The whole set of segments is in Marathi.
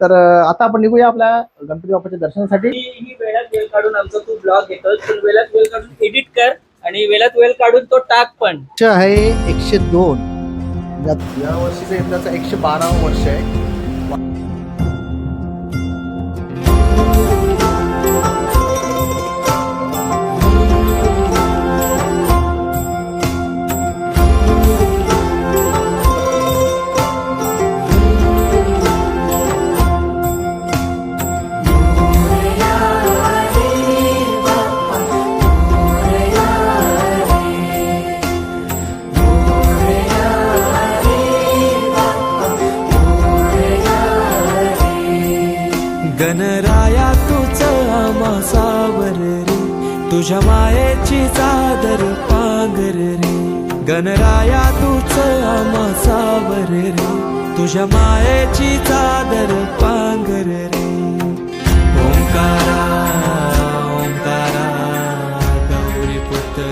तर आता आपण निघूया आपल्या गणपती बाप्पाच्या दर्शनासाठी. ही वेळात वेळ काढून आमचा तू ब्लॉग येतो तर वेळात वेळ काढून एडिट कर आणि वेळात वेळ काढून तो टाक पण. आहे एकशे दोन. या वर्षीचं यंदाचं एकशे बारावं वर्ष आहे. तुझ्या मायेची चादर पांघर रे. ओंकारा ओंकारा गौरी पुत्र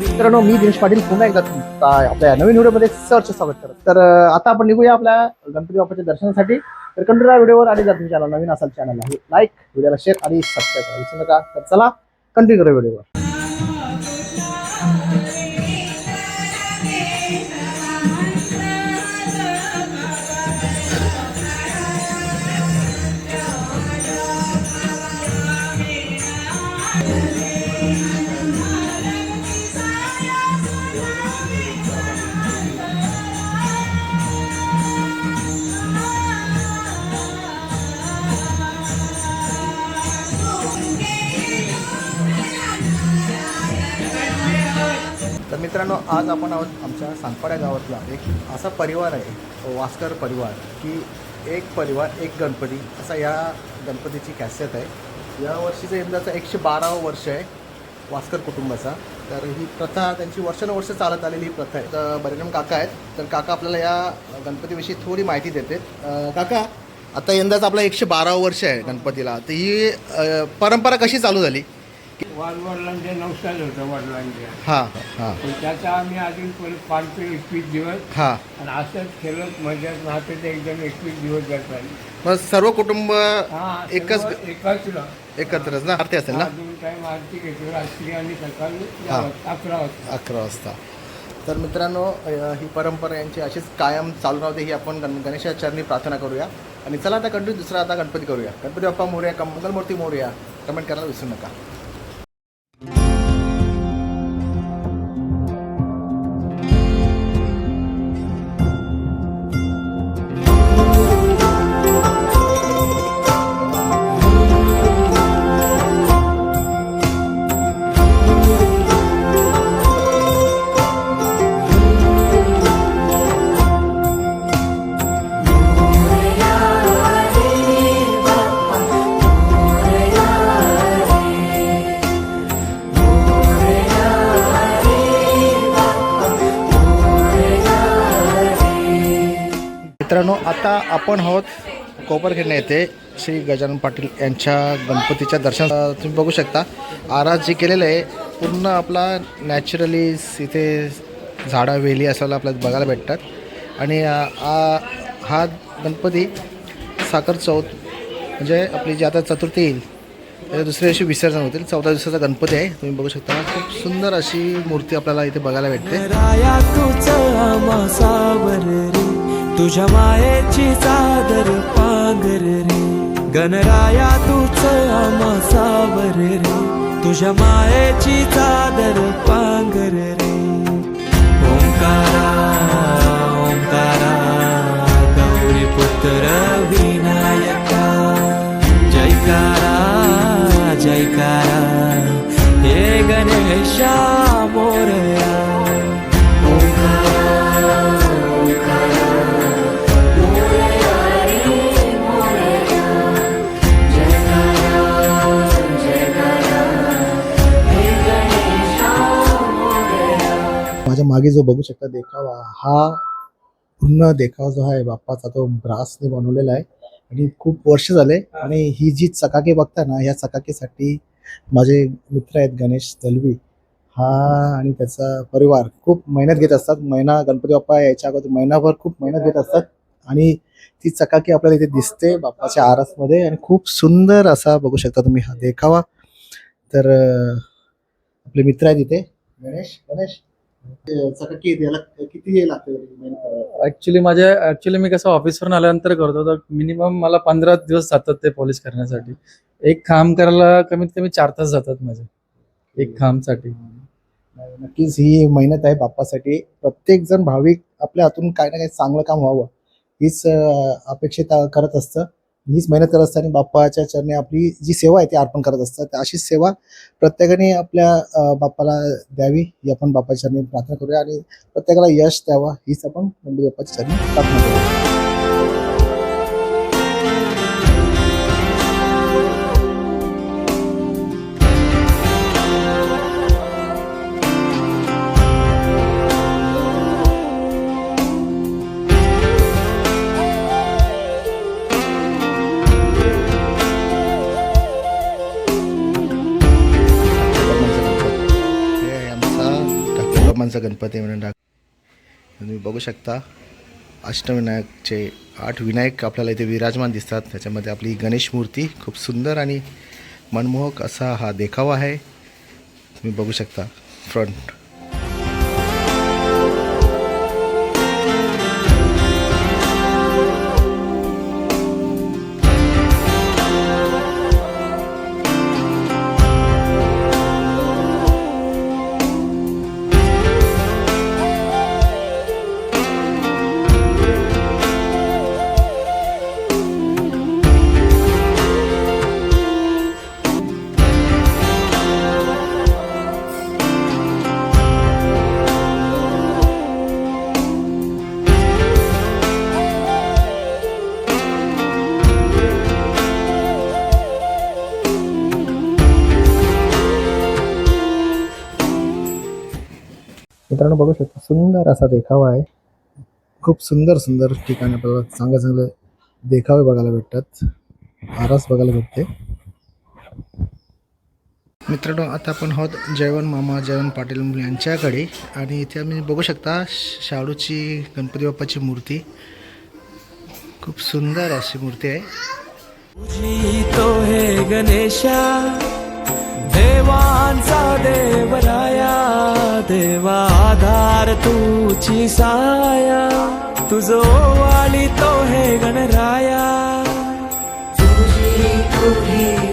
मित्रांनो मी दिनेश पाटील पुन्हा एकदा तुमचा आपल्या नवीन व्हिडिओमध्ये सर्च स्वागत करत. तर अं, आता आपण निघूया आपल्या गणपती बाप्पाच्या दर्शनासाठी. तर कंटिन्यू व्हिडिओवर आणि जर तुमच्या चॅनल नवीन असाल चॅनलला लाईक व्हिडिओला शेअर आणि सबस्क्राईब करा विसरू नका. तर चला कंटिन्यू करा व्हिडिओवर. आज आपण आहोत आमच्या सांगपाड्या गावातला एक असा परिवार आहे वास्कर परिवार की एक परिवार एक गणपती असा या गणपतीची खासियत आहे. या वर्षीचं यंदाचं एकशे बारावं वर्ष आहे वास्कर कुटुंबाचा. तर ही प्रथा त्यांची वर्षानुवर्ष चालत आलेली ही प्रथा आहे. तर बरेराम काका आहेत. तर काका आपल्याला या गणपतीविषयी थोडी माहिती देते काका आता यंदाच आपला एकशे बारावं वर्ष आहे गणपतीला. तर ही परंपरा कशी चालू झाली? वाडवडिलांच्या नवसाच होतं वडिलांच्या. हां हां. पण त्याचा आम्ही अजून परत पाच ते एकवीस दिवस. हां. आणि असंच खेळत मजात नाहतं ते एकदम एकवीस दिवस जातात. मग सर्व कुटुंब हा एकच एकाच. एकत्रच ना? आरती असेल ना? दोन टाइम आरती घेतो रात्री आणि सकाळी हा. अकरा वाजता. अकरा वाजता. तर मित्रांनो अ, ही परंपरा यांची अशीच कायम चालू राहते ही आपण गण गणेशा चरणी प्रार्थना करूया. आणि चला आता कंटिन्यू दुसरा आता गणपती करूया. गणपती बाप्पा मोर्या कम मंगलमूर्ती मोर्या. कमेंट करायला विसरू नका. आपण आहोत कोपरखेडणे येथे श्री गजानन पाटील यांच्या गणपतीच्या दर्शन तुम्ही बघू शकता. आरास जे केलेलं आहे पूर्ण आपला नॅचरली इथे झाडं वेली असायला आपल्याला बघायला भेटतात. आणि आ- हा गणपती साखर चौथ म्हणजे आपली जी आता चतुर्थी येईल त्याच्या दुसऱ्या दिवशी विसर्जन होतील. चौदा दिवसाचा गणपती आहे तुम्ही बघू शकता. खूप सुंदर अशी मूर्ती आपल्याला इथे बघायला भेटते. गणराया तुझ आमासावर रे तुझ्या मायेची चादर पांगर रे. गणराया तुझ आमासावर रे. तुझ्या मायेची चादर पांगर रे. ओंकारा ओंकारा गौरी पुत्र विनायका. जयकारा जयकारा. हे गणेशा मोरया. मागे जो बघू शकता देखावा हा पूर्ण देखावा जो आहे बाप्पाचा तो ब्रासने बनवलेला आहे. आणि खूप वर्ष झाले आणि ही जी चकाकी बघता ना या चकाकीसाठी माझे मित्र आहेत गणेश दलवी. हा आणि त्याचा परिवार खूप मेहनत घेत असतात. महिना गणपती बाप्पा यायच्या अगोदर महिनाभर खूप मेहनत घेत असतात. आणि ती चकाकी आपल्याला इथे दिसते बाप्पाच्या आरसमध्ये आणि खूप सुंदर असा बघू शकता तुम्ही हा देखावा. तर आपले मित्र आहेत इथे. गणेश गणेश. ऍक्च्युली माझ्या ऍक्च्युली मी कसं ऑफिसवरून आल्यानंतर करतो तर मिनिमम मला पंधरा दिवस जातात ते पॉलिश करण्यासाठी. एक खांब करायला कमीत कमी चार तास जातात माझे एक खांबसाठी नक्कीच ही मेहनत आहे बाप्पासाठी. प्रत्येक जण भाविक आपल्या हातून काही ना काही चांगलं काम व्हावं हीच अपेक्षित करत असतं. हीच मेहनत करत असताना आणि बाप्पाच्या चरणी आपली जी सेवा आहे ती अर्पण करत असतात. तर अशीच सेवा प्रत्येकाने आपल्या बाप्पाला द्यावी ही आपण बाप्पाच्या चरणी प्रार्थना करूया आणि प्रत्येकाला यश द्यावा हीच आपण गणपती बाप्पाच्या चरणी प्रार्थना करूया. ठाकूरबाबांचा गणपती म्हणून टाक तुम्ही बघू शकता अष्टविनायकचे आठ विनायक आपल्याला इथे विराजमान दिसतात. त्याच्यामध्ये आपली गणेश मूर्ती खूप सुंदर आणि मनमोहक असा हा देखावा आहे. तुम्ही बघू शकता फ्रंट मित्रांनो बघू शकता सुंदर असा देखावा आहे. खूप सुंदर सुंदर ठिकाण आपल्याला चांगले चांगले देखावे बघायला भेटतात. आरास बघायला भेटते. मित्रांनो आता आपण आहोत जयवन मामा जयवन पाटील यांच्याकडे. आणि इथे आम्ही बघू शकता शाडूची गणपती बाप्पाची मूर्ती. खूप सुंदर अशी मूर्ती आहे. तो हे गणेशा देवांचा देवराया देवा आधार तुझी साया. तुझो वाली तो हे गणराया. तुझी तुझी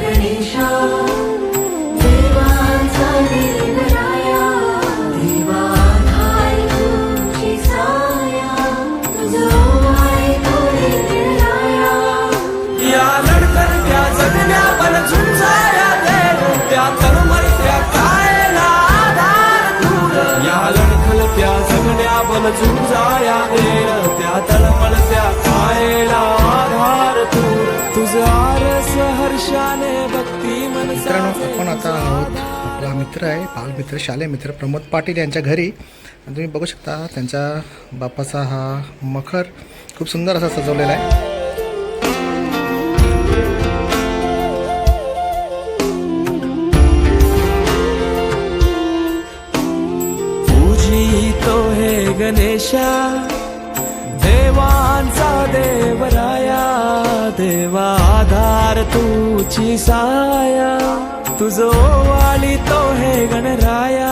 आपण आता आहोत. आपला मित्र आहे बालमित्र शालेय मित्र प्रमोद पाटील यांच्या घरी. आणि तुम्ही बघू शकता त्यांच्या बापाचा हा मखर खूप सुंदर असा सजवलेला आहे. तो हे गणेशा देवांचा देवराया देवा आधार तुझी साया. तुझो वाली तो हे गणराया।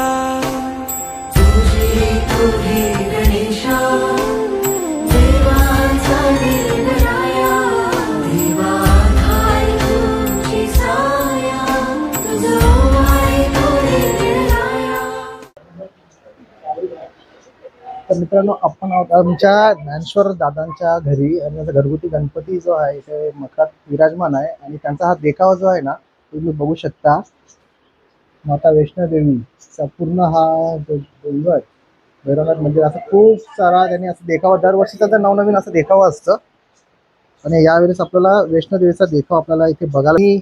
तुझी तुझी गणेशा। देवांचा देवराया देवा धाय तुझी साया। तुझो आहे तो तर मित्रांनो आपण आहोत आमच्या ज्ञानेश्वर दादांच्या घरी. आणि त्यांचा घरगुती गणपती जो आहे ते मखात विराजमान आहे. आणि त्यांचा हा देखावा जो आहे ना तुम्ही बघू शकता. माता वैष्णोदेवीचा पूर्ण हा जो डोंगर भैरवनाथ मंदिर असं खूप सारा त्यांनी असं देखावा दरवर्षी तर नवनवीन असं देखावा असतं. आणि यावेळेस आपल्याला वैष्णोदेवीचा देखावा आपल्याला इथे बघायला मी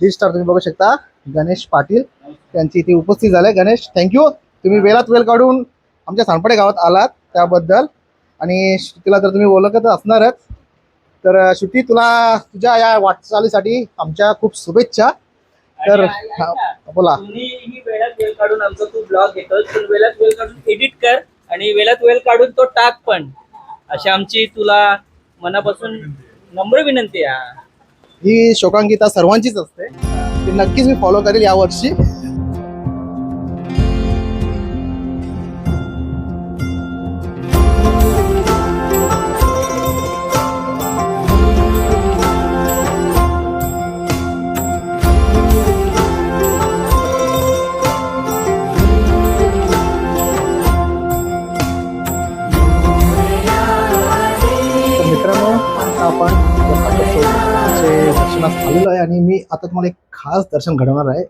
थ्री स्टार तुम्ही बघू शकता गणेश पाटील त्यांची इथे उपस्थित झाले. गणेश थँक्यू तुम्ही वेळात वेळ काढून आमच्या सानपडे गावात आलात त्याबद्दल. आणि श्रुतीला तर तुम्ही ओळखत असणारच. तर श्रुती तुला तुझ्या या वाटचालीसाठी आमच्या खूप शुभेच्छा. तर हा, बोला. वेळात वेळ काढून आमचा तू ब्लॉग वेळात वेळ काढून एडिट कर आणि वेळात वेळ काढून तो टाक पण. अशी आमची तुला मनापासून नम्र विनंती आहे. ही शोकांकिता सर्वांचीच असते. ती नक्कीच मी फॉलो करेल यावर्षी. दर्शनास आलेलो आहे आणि मी आता तुम्हाला एक खास दर्शन घडवणार आहे.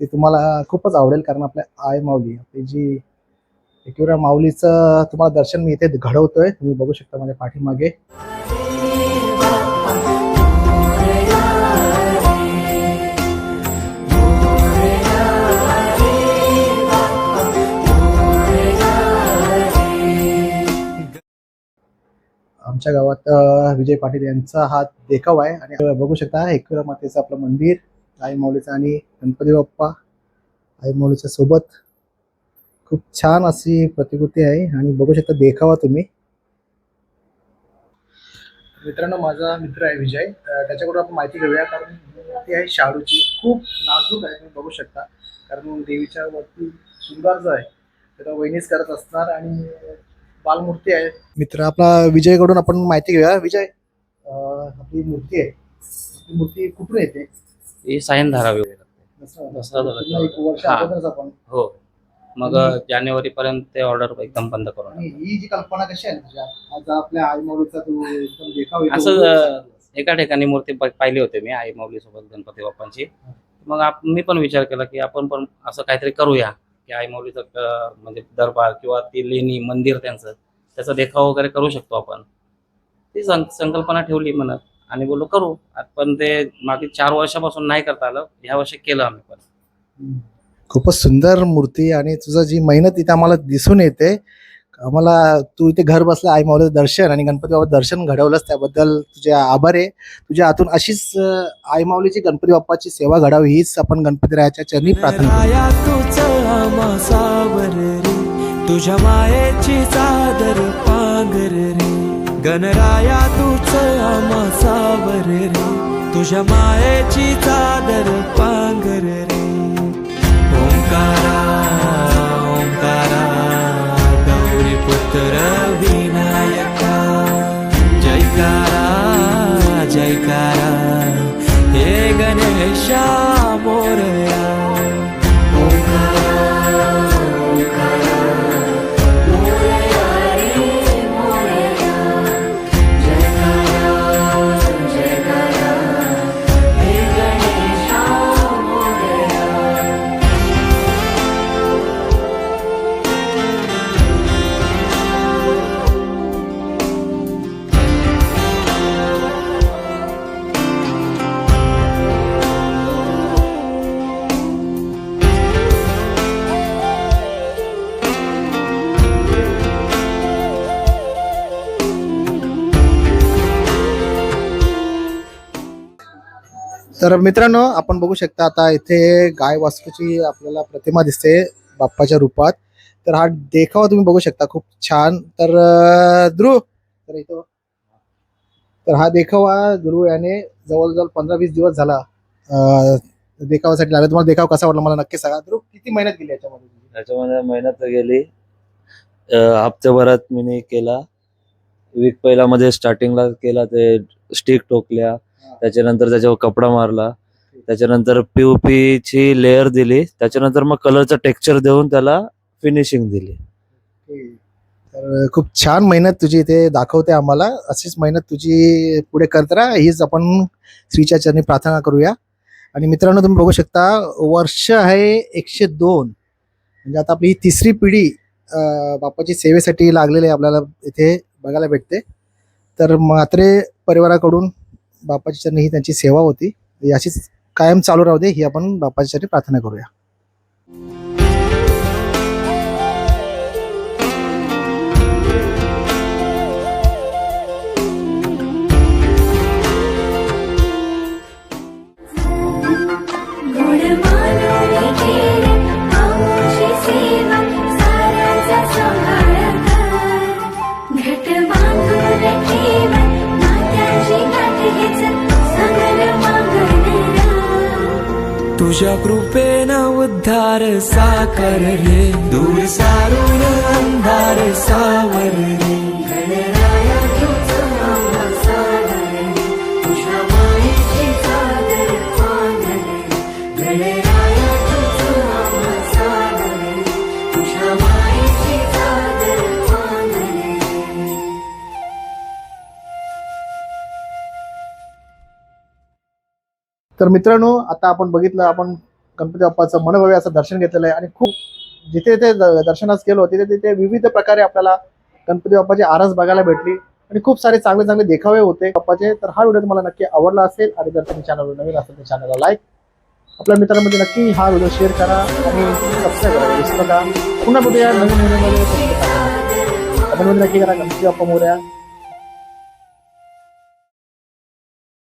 ते तुम्हाला खूपच आवडेल कारण आपल्या आय माऊली आपली जी एकविरा माऊलीचं तुम्हाला दर्शन मी इथे घडवतोय. तुम्ही बघू शकता माझ्या पाठीमागे. आमच्या गावात विजय पाटील यांचा हा देखाव आहे. आणि बघू शकता एकविरा मातेचं आपलं मंदिर आई माऊलीचं आणि गणपती बाप्पा आई माऊलीच्या सोबत. खूप छान अशी प्रतिकृती आहे. आणि बघू शकता देखावा तुम्ही. मित्रांनो माझा मित्र आहे विजय. त्याच्याकडून आपण माहिती घेऊया कारण ती आहे शाडूची. खूप नाजूक आहे तुम्ही बघू शकता. कारण देवीच्या वरती शृंगार जो आहे त्याला वहिनीच करत असणार आणि बालमूर्ती आहे. मित्र आपला विजयकडून आपण माहिती घेऊया. विजय अं, आपली मूर्ती आहे. ही मूर्ती कुठून येते? ही सायन धारावी जसं- दसरा झाला. पूर्ण एक वर्ष हा. अगोदरच आपण. हो. मग जानेवारी पर्यंत ते ऑर्डर एकदम बंद करून आणि ही जी कल्पना कशी आहे तुझ्या? आज आपल्या आई माऊलीचा तू एकदम देखाव. असं, अं, एका ठिकाणी मूर्ती प- पाहिली होती मी आई माऊली सोबत गणपती बाप्पांची. मग आप- मी पण विचार केला की आपण पण असं काहीतरी करूया. की आई माऊलीचं म्हणजे दरबार किंवा ती लेणी मंदिर त्यांचं त्याचा देखाव वगैरे करू शकतो आपण. ती सं- संकल्पना ठेवली म्हणत. आणि बोललो करू. पण ते मागे चार वर्षापासून नाही करता आलं. ह्या वर्षी केलं आम्ही पण. खूपच सुंदर मूर्ती आणि तुझं जी मेहनत इथे आम्हाला दिसून येते आम्हाला तू इथे घर बसला आई माऊलीचं दर्शन आणि गणपती बाबा दर्शन घडवलंस त्याबद्दल तुझे आभार आहे. तुझ्या हातून अशीच आई माऊलीची गणपती बाप्पाची सेवा घडावी हीच आपण गणपती रायाच्या चरणी प्रार्थना तुझ्या मायेची चादर पांघर रे. गणराया तूच सावर रे तुझ्या मायेची चादर पांघर रे. ओंकारा ओंकारा. गौरी पुत्र विनायका जयकारा जयकारा हे गणेशा मोरया तर मित्रांनो आपण बघू शकता आता इथे गाय वास्तूची आपल्याला प्रतिमा दिसते बाप्पाच्या रूपात. तर हा देखावा तुम्ही बघू शकता खूप छान. तर ध्रुव तर इथं तर हा देखावा ध्रुव याने जवळजवळ पंधरा वीस दिवस झाला देखावासाठी लागला. तुम्हाला देखावा कसा वाटला मला नक्की सांगा. ध्रुव किती मेहनत गेली याच्यामध्ये? याच्यामध्ये मेहनत गेली. हप्त्याभरात मी केला. वीक पहिला मध्ये स्टार्टिंगला केला ते स्टिक टोकल्या. त्याच्यानंतर त्याच्यावर कपडा मारला. त्याच्यानंतर पीओपी ची लेअर दिली. त्याच्यानंतर मग कलरचं टेक्स्चर देऊन त्याला फिनिशिंग दिली. तर खूप छान मेहनत तुझी इथे दाखवते आम्हाला. अशीच मेहनत तुझी पुढे करत राहा. हीच आपण श्रीच्या चरणी प्रार्थना करूया. आणि मित्रांनो तुम्ही बघू शकता वर्ष आहे एकशे दोन. म्हणजे आता आपली ही तिसरी पिढी अं, बाप्पाची सेवेसाठी लागलेली आपल्याला इथे बघायला भेटते. तर म्हात्रे परिवाराकडून बाप्पाची चरणी ही त्यांची सेवा होती. याचीच अशीच कायम चालू राहू दे ही आपण बापाच्या चरणी प्रार्थना करूया. तुझ्या कृपेनं उद्धार साकर रे. दूर सारून अंधार सावर रे. तर मित्रांनो आता आपण बघितलं आपण गणपती बाप्पाचं मनभव्य असं दर्शन घेतलेलं आहे. आणि खूप जिथे जिथे दर्शनास गेलो तिथे तिथे विविध प्रकारे आपल्याला गणपती बाप्पाची आरस बघायला भेटली. आणि खूप सारे चांगले चांगले देखावे होते बाप्पाचे. तर हा व्हिडिओ तुम्हाला नक्की आवडला असेल आणि जर तुम्ही चॅनलवर नवीन असेल तर चॅनलला लाईक आपल्या मित्रांमध्ये नक्की हा व्हिडिओ शेअर करा आणि सबस्क्राईब करा. विसरू नका पुन्हा भेटूया नवीन व्हिडिओमध्ये. नक्की करा गणपती बाप्पा मोर्या.